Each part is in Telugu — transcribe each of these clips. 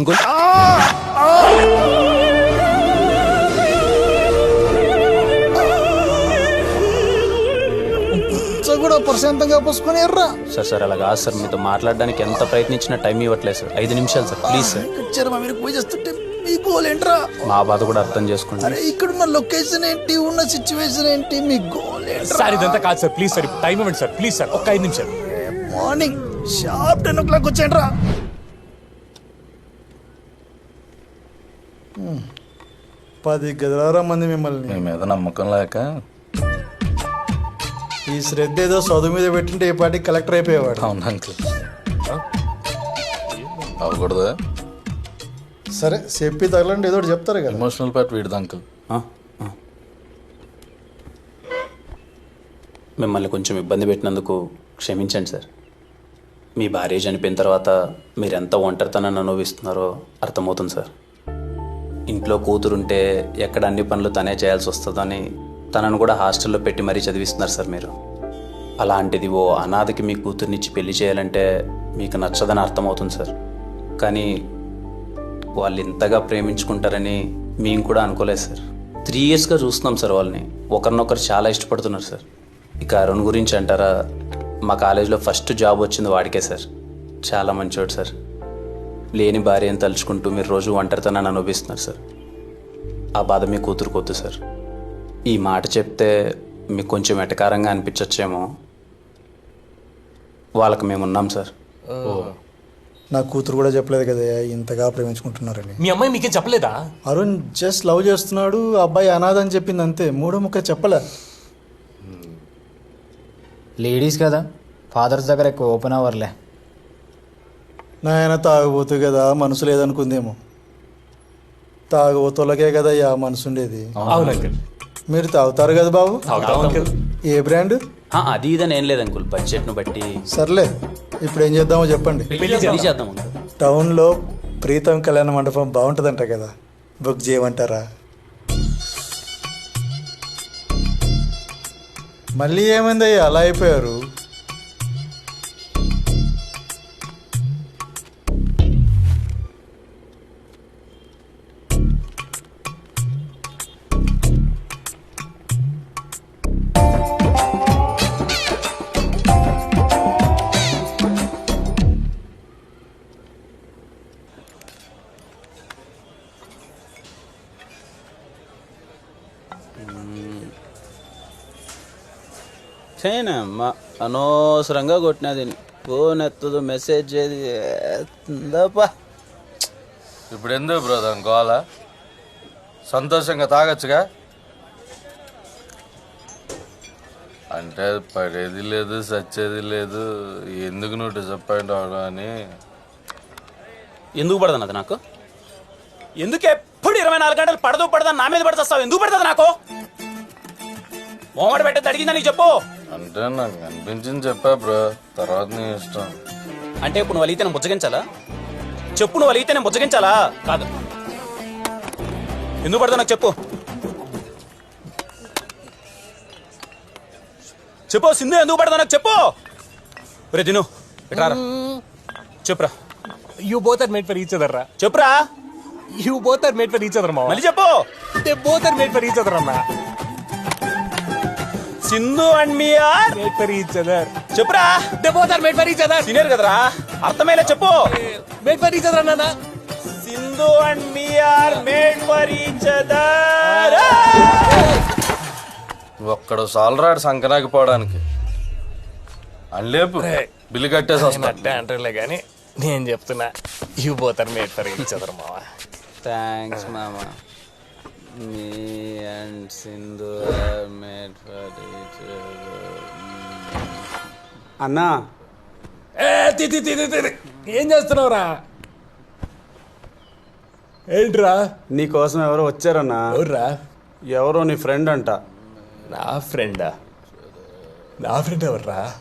అంకుల్. కూడా ప్రశాంతంగా పోసుకొని ఎర్రా. సార్ సార్ అలా కాదు సార్. మీతో మాట్లాడడానికి ఎంత ప్రయత్నించినా టైం ఇవ్వట్లేదు సార్. ఐదు నిమిషాలు సార్ ప్లీజ్ సార్. ఇక్కడ మా మీరు పూజ చేస్తుంటే మీ గోల్ ఏంట్రా? మా బాధ కూడా అర్థం చేసుకోండి. అరే ఇక్కడున్న లొకేషన్ ఏంటి? ఉన్న సిచ్యువేషన్ ఏంటి? మీ గోల్ ఏంట్రా? సార్ ఇదంతా కాదు సార్. ప్లీజ్ సార్ టైం ఇవ్వండి సార్. ప్లీజ్ సార్ ఒక్క ఐదు నిమిషాలు. Morning sharp ten o'clock వచ్చేయండిరా. పది గదిలారా మంది మిమ్మల్ని. మీ మీద నమ్మకం లేక. ఈ శ్రద్ధ ఏదో చదువు మీద పెట్టింటే ఏ పాటికి కలెక్టర్ అయిపోయేవాడు. అవును అంకుల్. అవ్వకూడదు? సరే చెప్పి తగలండి ఏదో ఒకటి చెప్తారు కదా. ఎమోషనల్ పార్ట్ వీడిది అంకుల్. మిమ్మల్ని కొంచెం ఇబ్బంది పెట్టినందుకు క్షమించండి సార్. మీ భార్య చనిపోయిన తర్వాత మీరు ఎంత ఒంటరితనాన్ని అనుభవిస్తున్నారో అర్థమవుతుంది సార్. ఇంట్లో కూతురుంటే ఎక్కడ అన్ని పనులు తనే చేయాల్సి వస్తుందని తనను కూడా హాస్టల్లో పెట్టి మరీ చదివిస్తున్నారు సార్ మీరు. అలాంటిది ఓ అనాథకి మీ కూతుర్నిచ్చి పెళ్ళి చేయాలంటే మీకు నచ్చదని అర్థమవుతుంది సార్. కానీ వాళ్ళు ఇంతగా ప్రేమించుకుంటారని మేము కూడా అనుకోలేదు సార్. త్రీ ఇయర్స్గా చూస్తున్నాం సార్ వాళ్ళని. ఒకరినొకరు చాలా ఇష్టపడుతున్నారు సార్. ఇక అరుణ్ గురించి అంటారా? మా కాలేజీలో ఫస్ట్ జాబ్ వచ్చింది వాడికే సార్. చాలా మంచివాడు సార్. లేని భార్యను తలుచుకుంటూ మీరు రోజు ఒంటరితనాన్ని అనుభవిస్తున్నారు సార్. ఆ బాధ మీ కూతురుకొద్దు సార్. ఈ మాట చెప్తే మీకు కొంచెం ఎటకారంగా అనిపించచ్చేమో. వాళ్ళకి మేము ఉన్నాం సార్. నా కూతురు కూడా చెప్పలేదు కదా ఇంతగా ప్రేమించుకుంటున్నారని. మీ అమ్మాయి మీకేం చెప్పలేదా? అరుణ్ జస్ట్ లవ్ చేస్తున్నాడు ఆ అబ్బాయి అనాథ అని చెప్పింది అంతే. మూడో ముక్క చెప్పలే. లేడీస్ కదా ఫాదర్స్ దగ్గర ఎక్కువ ఓపెన్ అవర్లే. నాయన తాగబోతు కదా మనసు లేదనుకుందేమో. తాగబోతులకే కదా యా మనసు ఉండేది మీరు తాగుతారు కదా బాబు? ఏ బ్రాండ్? అది ఇదని ఏం లేదు అంకుల్. బడ్జెట్ను బట్టి. సర్లే ఇప్పుడు ఏం చేద్దామో చెప్పండి. చేద్దాం అంకుల్. టౌన్లో ప్రీతం కళ్యాణ మండపం బాగుంటుందంట కదా. బుక్ చేయమంటారా? మళ్ళీ ఏమైందయ్యా? అలా అయిపోయారు. చేయనమ్మా అనవసరంగా కొట్టినది. ఫోన్ ఎత్తదు మెసేజ్ ఎత్తుందప్పా ఇప్పుడు ఎందుకు బ్రదర్ గోల? సంతోషంగా తాగొచ్చుగా? అంటే పడేది లేదు సచ్చేది లేదు. ఎందుకు నువ్వు డిసప్పాయింట్ అవడం అని? ఎందుకు పడదు అది నాకు? ఎందుకు ఎప్పుడు ఇరవై నాలుగు గంటలు పడదు పడదా నా మీద పడుతావు ఎందుకు పడుతుంది నాకు? మోమడ పెట్టేది అడిగిందా నీకు చెప్పు. అంటే నాకు అనిపించింది చెప్పా బ్రో. తర్వాత నీ ఇష్టం. అంటే ఇప్పుడు నువ్వు అలిగితే నేను బుజ్జగించాలా? చెప్పు నువ్వు అలిగితే నేను బుజ్జగించాలా? కాదు. ఎందుకు పడతా నాకు చెప్పు. చెప్పు సింధు ఎందుకు పడతా నాకు చెప్పు. రే ఇట్రారా చెప్పురా. You both are made for each other రా. చెప్పురా. You both are made for each other మా మళ్ళీ చెప్పు. They both are made for each other అన్నా Sindhu and me are? Made for each other చెప్పురా. They both are made for each other senior కదరా. అర్థమయ్యేలా చెప్పు. మేడ్ ఫర్ ఈచ్ అదర్ అన్నా Sindhu and me are made for each other ఒక్కడు సాలరాడు సంకనాకి పోవడానికి అని లేపు. బిల్లు కట్టేసి వస్తా. అంటారులే కానీ నేను చెప్తున్నా you both are made for each other మావా. థ్యాంక్స్ మామా me and Sindhu are made అన్నా. ఏ తి తి తి తి, తి. ఏం చేస్తున్నావురా? ఏంట్రా? నీకోసం ఎవరో వచ్చారన్నా. ఎవర్రా? ఎవరో నీ ఫ్రెండ్ అంట. నా ఫ్రెండా? నా ఫ్రెండ్ ఎవర్రా?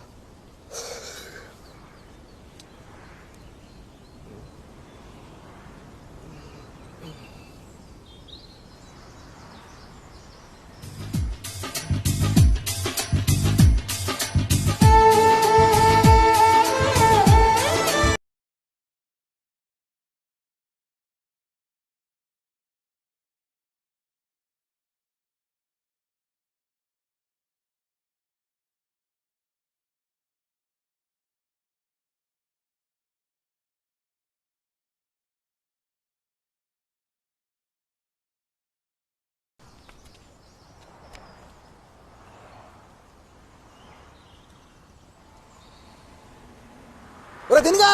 రతినిగా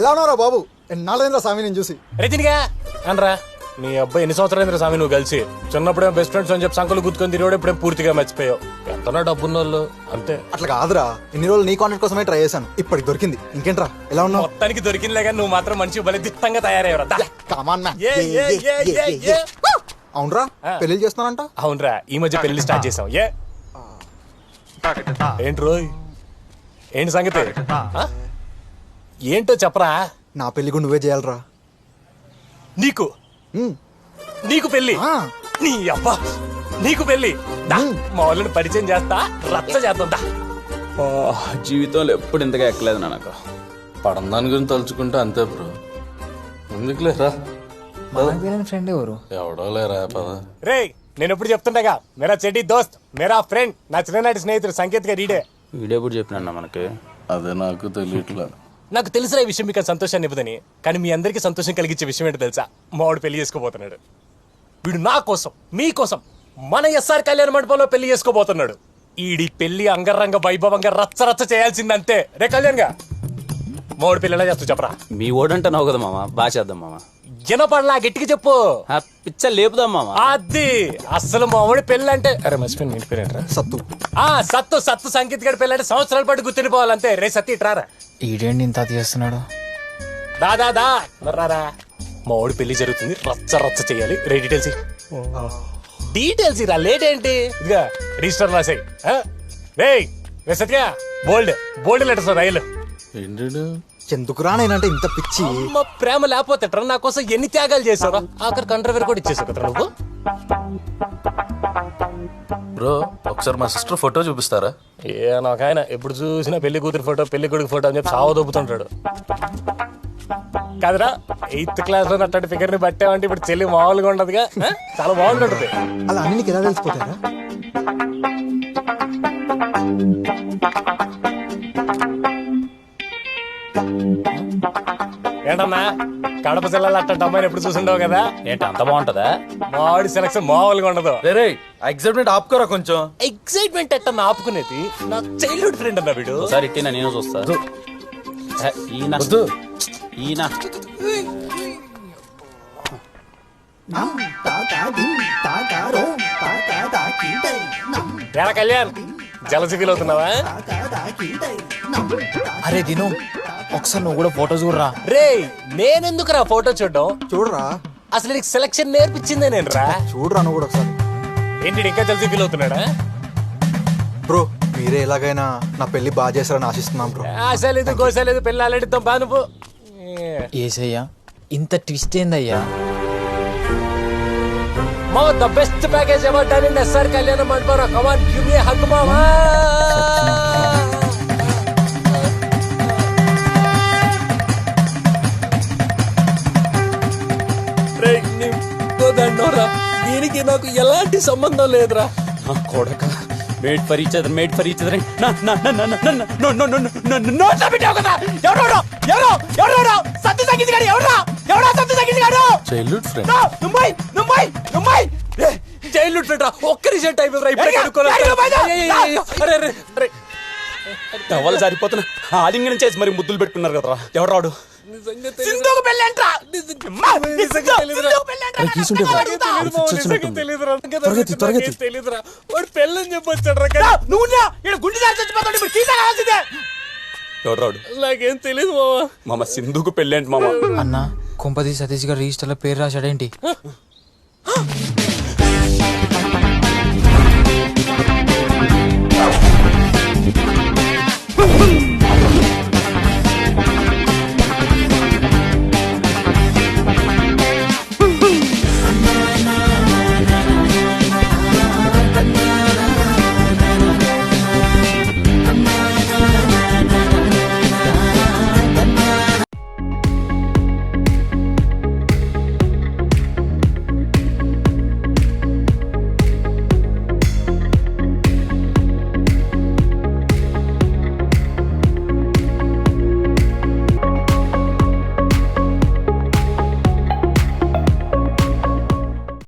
ఎలా ఉన్నారా బాబు? ఎన్నాళ్ళైందా స్వామి నేను చూసి. రజనిగా అనరా నీ అబ్బాయి ఎన్ని సంవత్సరాలు స్వామి నువ్వు కలిసి? చిన్నప్పుడే బెస్ట్ ఫ్రెండ్స్ అని చెప్పి సంకలు గుర్తుకొని తిరిగి ఇప్పుడే పూర్తిగా మర్చిపోయావు. ఎంతనా డబ్బున్న వాళ్ళు అంతే. అట్లా కాదురా. ఇన్ని రోజులు నీ కాంటాక్ట్ కోసమే ట్రై చేశాను. ఇప్పటికి దొరికింది. ఇంకేంట్రా? ఎలా ఉన్నావు? మొత్తానికి దొరికిందిలే కానీ నువ్వు మాత్రం మనిషి భలే దిట్టంగా తయారయ్యవరా. కమాన్. అవునరా? పెళ్ళి చేస్తానంట అవునరా. ఈ మధ్య పెళ్ళి స్టార్ట్ చేసాం ఏ? ఏంటి రోయ్? ఏంటి సంగతి? ఏంటో చెప్పరా? నా పెళ్ళి కూడా నువ్వే చేయాలరా. నీకు? ఉమ్. నీకు పెళ్ళి ఆ. నీ అబ్బా! నీకు పెళ్ళి దా, మా వాళ్ళని పరిచయం చేస్తా రచ్చ చేద్దాం దా. ఆ, జీవితంలో ఎప్పుడు ఇంతగా ఎక్కలేదు నాకు పడన దాని గురించి తలుచుకుంటే అంతే బ్రో. ఎందుకు లేరా ఫ్రెండ్ ఎవరు? ఎవడో లేరా పద. రేయ్ నేను ఎప్పుడు చెప్తుండగా మేరా చెడ్డి దోస్త్ మేరా ఫ్రెండ్ నా చిన్ననాటి స్నేహితుడు సంకేత్ గారు ఈడే వీడెప్పుడు చెప్పినా మనకి? అదే నాకు తెలియట్లా నాకు తెలిసిన ఈ విషయం మీకు సంతోషాన్ని ఇవ్వదని కానీ మీ అందరికీ సంతోషం కలిగించే విషయం ఏంటో తెలుసా? మావాడు పెళ్ళి చేసుకోబోతున్నాడు. వీడు నా కోసం మీ కోసం మన ఎస్ఆర్ కళ్యాణ మండపంలో పెళ్ళి చేసుకోబోతున్నాడు. ఈడి పెళ్ళి అంగరంగ వైభవంగా రచ్చ రచ్చ చేయాల్సిందంతే. రే కళ్యాణ్గా మావాడు పెళ్ళి ఎలా చేస్తావు చెప్పరా? మీ ఓడంటున్నావు కదా మామ బాగా చేద్దాం మామ. వినపడలా గట్టిగా చెప్పు. ఆ పిచ్చ లేపుదాం మామ. అది అసలు మావాడి పెళ్ళి అంటే అరే మర్చిపోయింది ఇంటి పేరేంట్రా సత్తు. ఆ సత్తు సత్తు సంగీత్ గడి పెళ్ళి అంటే సంవత్సరాల పాటు గుర్తుండిపోవాలంతే. రే సత్తి ఇట్రారా ఈడేంటి ఇంత చేస్తున్నాడు? దా దా దా. రారా? మా పెళ్ళి జరుగుతుంది. రచ్చ రచ్చ చేయాలి. రే డీటెయిల్స్ ఇ. డీటెయిల్స్ ఇరా. లేట్ ఏంటి? ఇదిగా రిజిస్టర్ రాసాయి. రే రే సత్య బోల్డ్. బోల్డ్ లెటర్స్ రైలు. ఏంటి ఎందుకురా నేనంటే ఇంత పిచ్చి? అమ్మ ప్రేమ లేకపోతే నా కోసం ఎన్ని త్యాగాలు చేసావురా ఆఖరి కంట్రవేర్ కూడా ఇచ్చేసావు కదా నువ్వు? బ్రో ఒకసారి మా సిస్టర్ ఫోటో చూపిస్తారా? ఏ నాకు ఆయన ఎప్పుడు చూసినా పెళ్ళి కూతురు ఫోటో పెళ్ళి కొడుకు ఫోటో అని చెప్పి సావ దొబ్బుతుంటాడు. కాదురా ఎయిత్ క్లాస్లో అట్లాంటి ఫిగర్ని పట్టామంటే ఇప్పుడు చెల్లి మామూలుగా ఉండదుగా? చాలా బాగుంటుంది అలా అన్ని ఎలా తెలిసిపోతారా ఏంటన్నా? కడప జిల్లాలో అట్లాంటి అమ్మాయిని ఎప్పుడు చూసిండవు కదా? ఏంటి అంత బాగుంటుందా? మావాడి సెలక్షన్ మామూలుగా ఉండదు. రే ఎగ్జైట్మెంట్ ఆపుకోరా కొంచెం. ఎక్సైట్మెంట్ ఎట్ట ఆపుకునేది? నా చైల్డ్హుడ్ ఫ్రెండ్ అన్న వీడు. ఒకసారి ఇట్టినా నేను చూస్తా. ఈయన. ఈయన. ఎలా కళ్యాణ్ జలసి ఫీల్ అవుతున్నావా అరే దిను. ఒకసారి నువ్వు కూడా ఫోటో చూడరా రే. నేనెందుకు రా ఫోటో చూడడం? చూడరా. అసలు నీకు సెలక్షన్ నేర్పించిందే నేను రా చూడరా నువ్వు కూడా ఒకసారి. ఏంటి ఇంకా జలసి ఫీల్ అవుతున్నాడా? బ్రో మీరే ఎలాగైనా నా పెళ్ళి బాగా చేస్తారని ఆశిస్తున్నాం బ్రో. ఆశ లేదు గోస లేదు పెళ్ళి ఆలడితో బా నువ్వు. ఏసయ్యా ఇంత ట్విస్ట్ ఏందయ్యా? మా the best package ever done in S కళ్యాణ మండపం కమాన్ గివ్ మీ హగ్ మామా. నాకు ఎలాంటి సంబంధం లేదురా నా కొడక made for each other made for each other నోట్ల పెట్టావు కదా సత్య సత్య చైల్డ్హుడ్ ఫ్రెండ్ ఒక్క ఇప్పుడే టవల్ సరిపోతున్నా ఆలింగనం చేసి మరి ముద్దులు పెట్టుకున్నారు కదరా ఎవరాడు సింధుకు పెళ్ళంట్రా? వాడు పెళ్ళని చెప్పొచ్చాడు నువ్వు ఇక్కడ గుండె జారి చచ్చిపోతాడు. ఇప్పుడు సీత కావాల్సిందే. ఎవరాడు నాకేం తెలియదు మావా. మామ సింధుకు పెళ్ళేంటి మామ? అన్న కుంపతి సతీష్ గారు రిజిస్టర్లో పేరు రాశాడేంటి?